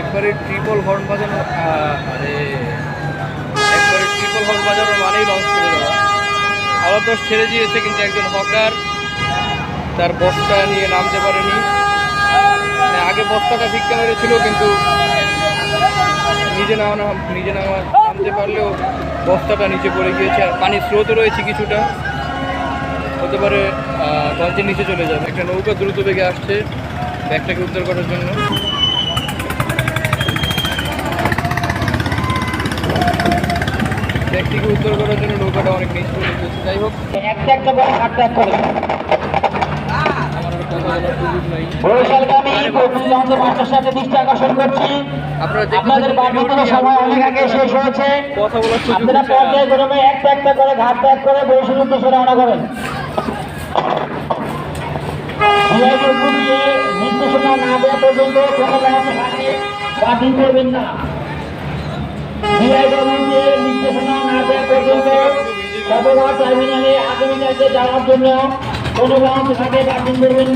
একবারে triple horn বাজানো আরে একবারে ট্রিপল হর্ন বাজানোর মানেই লঞ্চ ছেড়ে দেওয়া আবার ছেড়ে দিয়েছে কিন্তু একজন হকার তার বস্তা নিয়ে নামতে পারেনি। মানে আগে বস্তাটা ভিক্ষা মেরেছিল, কিন্তু নিজে নামানো নিজে নামা, নামতে পারলেও বস্তাটা নিচে পড়ে গিয়েছে। আর পানির স্রোত রয়েছে কিছুটা। হতে পারে লঞ্চের নিচে চলে যাবে। একটা নৌকা দ্রুত বেগে আসছে, ব্যাগটাকে উদ্ধার করার জন্য। ব্যাগটিকে উদ্ধার করার জন্য নৌকাটা অনেক নিচ চলে গিয়েছে যাই হোক একটা একটা করে। হাত ত্যাগ করে আপনারা না। পর্যায়ক্রমে একটা একটা করে ঘাট ত্যাগ করে বরিশাল উদ্দেশ্যে রওনা করেন। নির্দেশনা না দেওয়া পর্যন্ত কোনো বাতিল করবেন না। সদর টার্মিনালে আগামীকালকে যাওয়ার জন্য কোনো লঞ্চ ঘাটে বাতিল করবেন।